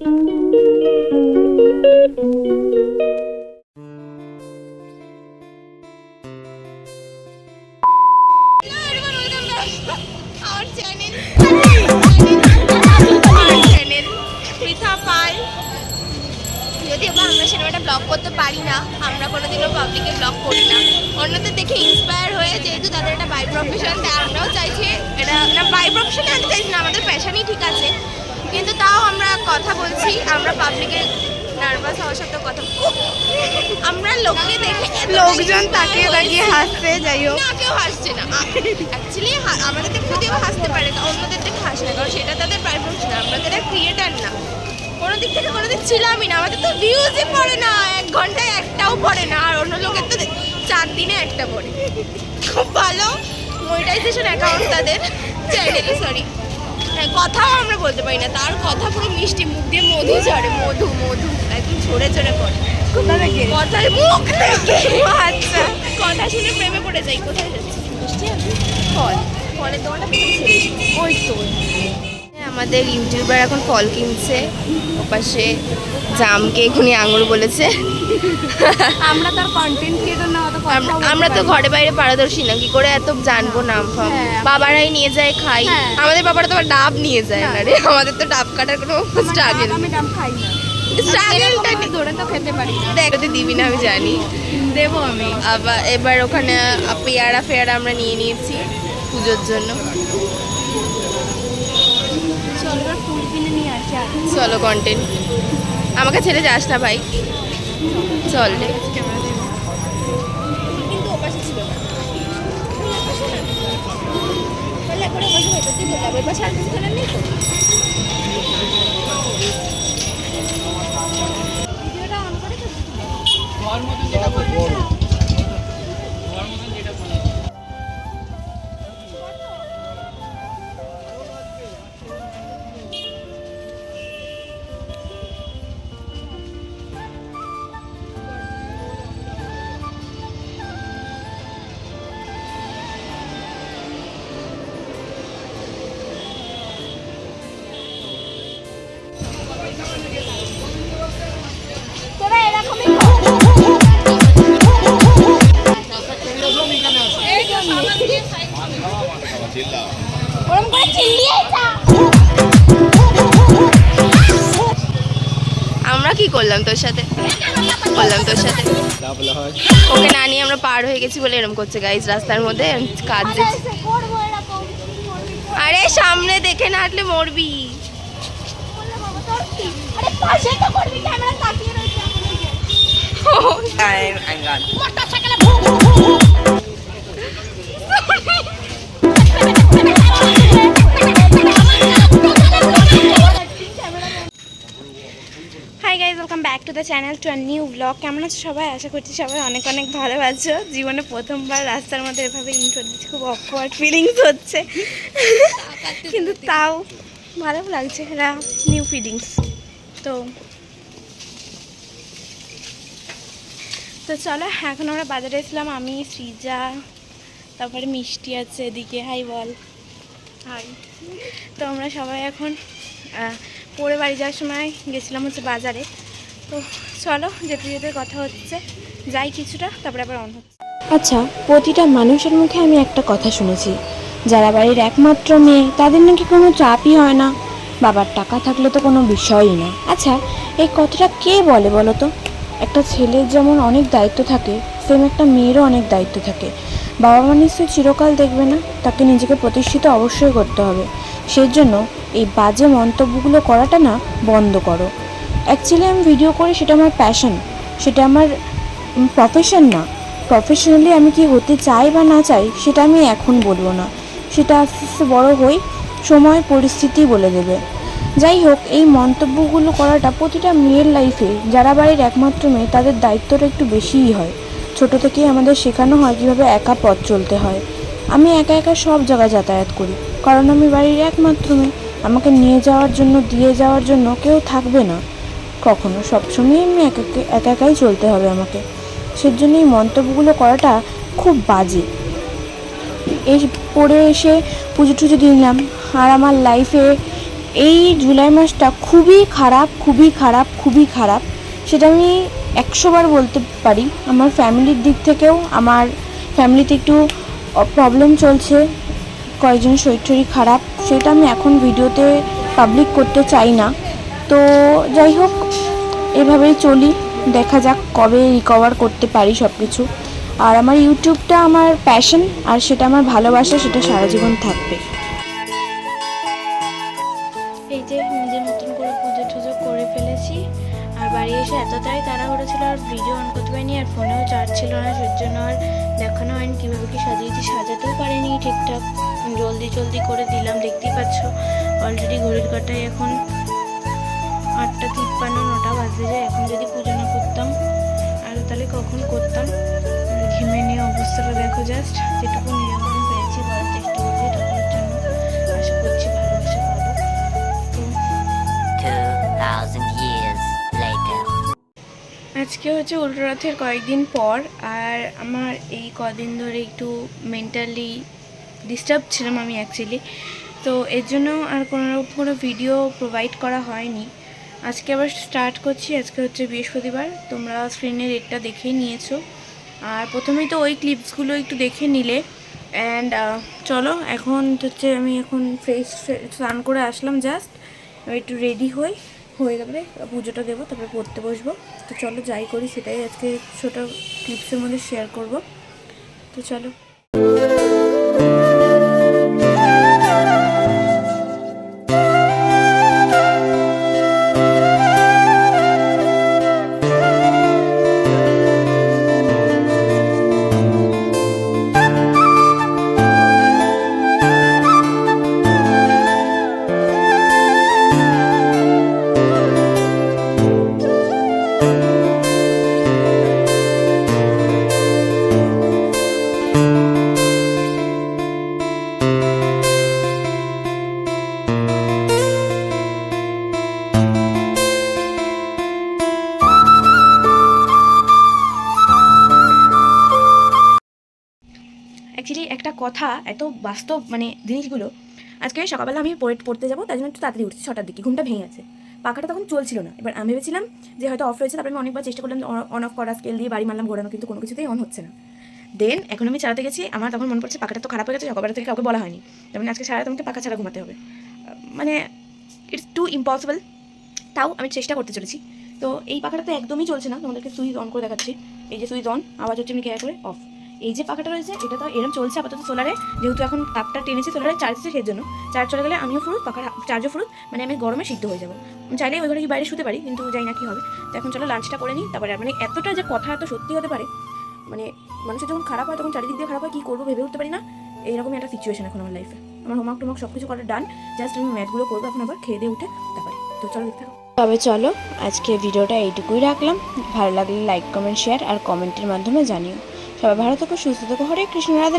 বা আমরা সেরকম একটা ব্লগ করতে পারি না আমরা কোনোদিনও পাবলিকে ব্লগ করি না অন্যদের দেখে ইন্সপায়ার হয়ে যেহেতু তাদের একটা বাই প্রফেশন তাই আমরাও এটা না বাই প্রফেশনে না আমাদের প্যাশনই ঠিক আছে। কিন্তু তাও আমরা কথা বলছি আমরা পাবলিকে নার্ভাস হওয়ার সাথে কথা! আমরা লোককে দেখে লোকজন তাকিয়ে তাকিয়ে হাসছে যাই হোক। না কেউ হাসছে না। অ্যাকচুয়ালি আমাদের দেখে যদিও হাসতে পারে অন্যদের দেখে হাসে না কারণ সেটা তাদের প্রাইম প্রফেশন আমরা তারা ক্রিয়েটার না। কোনো দিক থেকে কোনো দিন ছিলামই না আমাদের তো ভিউজই পড়ে না এক ঘন্টায় একটাও পড়ে না আর অন্য লোকের তো চার দিনে একটা পড়ে। খুব ভালো মনিটাইজেশন অ্যাকাউন্ট তাদের চ্যানেলে সরি হ্যাঁ কথাও আমরা বলতে পারি না। তার কথা পুরো মিষ্টি মুখ দিয়ে মধু ঝরে মধু মধু একদম ঝরে ঝরে পড়ে। কোথা থেকে? কথার মুখ থেকে। আচ্ছা। কথা শুনে প্রেমে পড়ে যাই কোথায় যাচ্ছি? মিষ্টি আছে? ফল। ফলের দোকানটা ওই তো। আমাদের ইউটিউবার এখন ফল কিনছে। ওপাশে জামকে এখনই আঙুর বলেছে। আমরা তার কন্টেন্ট ক্রিয়েটর না আমরা- তো ঘরে বাইরে পারদর্শী না কি করে এত জানব নাম ফাম? হ্যাঁ। বাবারাই নিয়ে যায় খাই। হ্যাঁ। আমাদের বাবারা তো আবার ডাব নিয়ে যায় না রে। আমাদের তো ডাব কাটার কোনো স্ট্রাগল আমি ডাব খাই না। স্ট্রাগলটা ধরে তো খেতে পারি দেখ দিবি না আমি জানি। দেবো আমি। আবার এবার ওখানে পেয়ারা ফেয়ারা আমরা নিয়ে নিয়েছি পুজোর জন্য চল এবার ফুল কিনে নিয়ে আসি আর চলো কন্টেন্ট আমাকে ছেড়ে যাস না ভাই। চল কিন্তু ওরম করে চিল্লিয়ে আমরা কি করলাম তোর সাথে? করলাম তোর সাথে। ওকে না নিয়ে আমরা পার হয়ে গেছি বলে এরকম করছে গাইজ রাস্তার মধ্যে কাজ আরে সামনে দেখে না হাঁটলে মরবি। To the channel to our new vlog কেমন আছো সবাই? আশা করছি সবাই অনেক অনেক ভালো আছো। জীবনে প্রথমবার রাস্তার মধ্যে এভাবে ইন্ট্রো দিচ্ছি। খুব অকওয়ার্ড ফিলিংস হচ্ছে। কিন্তু তাও ভালো লাগছে। এটা নিউ ফিলিংস তো তো চলো এখন আমরা বাজারে এসলাম আমি সৃজা তারপরে মিষ্টি আছে এদিকে। হাই বল। হাই তো আমরা সবাই এখন পরে বাড়ি যাওয়ার সময় গেছিলাম হচ্ছে বাজারে। তো চলো, যেতে যেতে কথা হচ্ছে। যাই কিছুটা, তারপরে আবার অন হচ্ছে। আচ্ছা প্রতিটা মানুষের মুখে আমি একটা কথা শুনেছি। যারা বাড়ির একমাত্র মেয়ে, তাদের নাকি কোনো চাপই হয় না। বাবার টাকা থাকলে তো কোনো বিষয়ই না। আচ্ছা এই কথাটা কে বলে বলো তো? একটা ছেলের যেমন অনেক দায়িত্ব থাকে সেম একটা মেয়েরও অনেক দায়িত্ব থাকে। বাবা মা নিশ্চয়ই চিরকাল দেখবে না, তাকে নিজেকে প্রতিষ্ঠিত অবশ্যই করতে হবে। সেই জন্য এই বাজে মন্তব্যগুলো করাটা না বন্ধ করো। অ্যাকচুয়ালি আমি ভিডিও করি, সেটা আমার প্যাশন সেটা আমার প্রফেশন না। প্রফেশনালি আমি কি হতে চাই বা না চাই, সেটা আমি এখন বলব না। সেটা আস্তে আস্তে বড়ো হই, সময়, পরিস্থিতি বলে দেবে। যাই হোক, এই মন্তব্যগুলো করাটা প্রতিটা মেয়ের লাইফে যারা বাড়ির একমাত্র মেয়ে, তাদের দায়িত্বটা একটু বেশিই হয়। ছোট থেকেই আমাদের শেখানো হয় কীভাবে একা পথ চলতে হয়। আমি একা একা সব জায়গায় যাতায়াত করি। কারণ আমি বাড়ির একমাত্র মেয়ে, আমাকে নিয়ে যাওয়ার জন্য, দিয়ে যাওয়ার জন্য কেউ থাকবে না। কখনো সবসময় আমি একা একা একাই চলতে হবে আমাকে। সেজন্য এই মন্তব্যগুলো করাটা খুব বাজে। এই পড়ে এসে পুজো টুজো দিলাম আর আমার লাইফে এই জুলাই মাসটা খুবই খারাপ খুবই খারাপ খুবই খারাপ। সেটা আমি একশোবার বলতে পারি। আমার ফ্যামিলির দিক থেকেও আমার ফ্যামিলিতে একটু প্রবলেম চলছে। কয়েকজন শরীর খারাপ। সেটা আমি এখন ভিডিওতে পাবলিক করতে চাই না। তো যাই হোক, এভাবেই চলি। দেখা যাক কবে রিকভার করতে পারি সব কিছু আর আমার ইউটিউবটা আমার প্যাশন আর সেটা আমার ভালোবাসা, সেটা সারা জীবন থাকবে। এই যে নিজের মতন করে পুজো টুজো করে ফেলেছি। আর বাড়ি এসে এতটাই তাড়াহুড়ো ছিল, আর ভিডিও অন করতে পারিনি, আর ফোনেও চার্জ ছিল না, সেই জন্য আর দেখানো হয়নি। কীভাবে কি সাজিয়েছি সাজাতেও পারিনি ঠিকঠাক। জলদি জলদি করে দিলাম, দেখতেই পাচ্ছ। অলরেডি ঘড়ির কাটায় এখন অবস্থাটা দেখো জাস্ট যেটুকু নিজের মতন পেরেছি করার চেষ্টা করছি ঠাকুরের জন্য আশা করছি ভালোবাসা পাবো। তো 2,000 years later. আজকে হচ্ছে উল্টো রথের কয়েকদিন পর আর আমার এই কদিন ধরে একটু মেন্টালি ডিস্টার্ব ছিলাম আমি অ্যাকচুয়ালি তো এর জন্য আর কোনো রকম কোনো ভিডিও প্রোভাইড করা হয়নি। আজকে আবার স্টার্ট করছি আজকে হচ্ছে বৃহস্পতিবার। তোমরা স্ক্রিনে রেটটা দেখেই নিয়েছো। আর প্রথমেই তো ওই ক্লিপসগুলো একটু দেখে নিলে। অ্যান্ড চলো, এখন হচ্ছে আমি এখন ফ্রেশ স্নান করে আসলাম জাস্ট একটু রেডি হই। হয়ে যাবে পুজোটা দেবো, তারপরে পড়তে বসবো। তো চলো, যাই করি, সেটাই আজকে ছোটো ক্লিপসের মধ্যে শেয়ার করব। তো চলো। অ্যাকচুয়ালি একটা কথা, এত বাস্তব মানে জিনিসগুলো, আজকে সকালবেলা আমি পড়ে, পড়তে যাব, তার জন্য একটু তাড়াতাড়ি উঠছি, ছটার দিকে, ঘুমটা ভেঙে আছে পাখাটা তখন চলছিল না। এবার আমি ভেবেছিলাম যে হয়তো অফ রয়েছে, তারপরে আমি অনেকবার চেষ্টা করলাম অন অফ করা স্কেল দিয়ে বাড়ি মারলাম, ঘোরানো, কিন্তু কোনো কিছুতেই অন হচ্ছে না। দেন এখন আমি চালাতে গেছি, আমার তখন মনে পড়ছে পাখাটা তো খারাপ হয়ে গেছে, সকালবেলা থেকে কাউকে বলা হয়নি। তেমন আজকে সারা তোমাকে পাখা ছাড়া ঘুমাতে হবে। মানে ইটস টু ইম্পসিবল তাও আমি চেষ্টা করতে চলেছি। তো এই পাখাটা তো একদমই চলছে না, তোমাদেরকে সুইচ অন করে দেখাচ্ছি। এই যে সুইচ অন, আওয়াজ হচ্ছে আমি কেয়ার করে অফ এই যে পাখাটা রয়েছে, এটা তো এরকম চলছে আপাতত সোলারে যেহেতু এখন তাপটা টেনেছে সোলারে চার্জ সেই জন্য। চার্জ চলে গেলে আমিও ফুরুত, পাখার চার্জও ফুরুত মানে আমি গরমে সিদ্ধ হয়ে যাব। চাইলে ওই ঘরে কি বাইরে শুতে পারি, কিন্তু যাই না কি হবে। তো এখন চলো লাঞ্চটা করে নিই, তারপরে মানে এতটা যে কথা এত সত্যি হতে পারে মানে মানুষের যখন খারাপ হয়, তখন চারিদিক দিয়ে খারাপ হয়, কী করব ভেবে উঠতে পারি না। এইরকমই একটা সিচুয়েশন এখন আমার লাইফে আমার হোমওয়ার্ক টোমওয়ার্ক সব কিছু করা ডান জাস্ট আমি ম্যাথগুলো করব এখন আবার, খেয়ে দিয়ে উঠে তারপরে। তো চলো দেখতে থাকো। তবে চলো, আজকে ভিডিওটা এইটুকুই রাখলাম। ভালো লাগলে লাইক কমেন্ট শেয়ার আর কমেন্টের মাধ্যমে জানিও। সবাই ভালো থাকো সুস্থ থাকো। হরে কৃষ্ণ রাধে